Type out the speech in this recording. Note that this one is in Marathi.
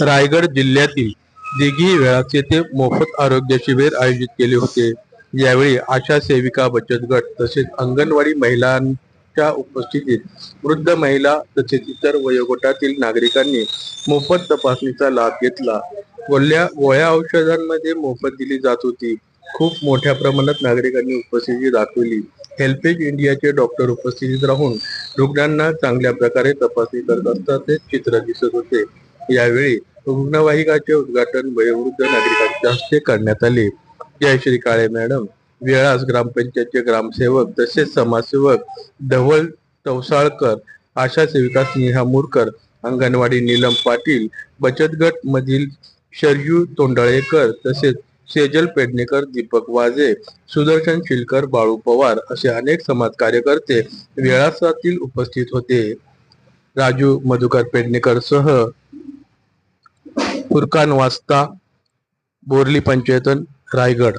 रायगड जिल्ह्यातील दिघी वेळास येथे मोफत आरोग्य शिबिर आयोजित केले होते. यावेळी आशा सेविका बचत गट तसेच अंगणवाडी महिलांच्या उपस्थितीत वृद्ध महिला तसेच इतर वयोगटातील नागरिकांनी मोफत तपासणीचा लाभ घेतला. गोल्या गोळ्या औषधांमध्ये मोफत दिली जात होती. खूप मोठ्या प्रमाणात नागरिकांनी उपस्थिती दाखवली. हेल्पेज इंडियाचे डॉक्टर उपस्थितीत राहून रुग्णांना चांगल्या प्रकारे तपासणी करत असताचे चित्र दिसत होते. यावेळी रुग्णवाहिकाचे उद्घाटन वयोवृद्ध नागरिकांच्या हस्ते करण्यात आले. जयश्री काळे मॅडम. वेळास ग्रामपंचायतचे ग्रामसेवक तसेच समाजसेवक धवल तवसाळकर आशा सेविका स्नेहा मुरकर अंगणवाडी नीलम पाटील बचत गट मधील शरयू तोंडाळेकर तसेच सेजल पेडणेकर दीपक वाजे सुदर्शन शिलकर बाळू पवार असे अनेक समाज कार्यकर्ते वेळासातील उपस्थित होते. राजू मधुकर पेडणेकर सह फुरकान वास्ता बोरली पंचायतन रायगड.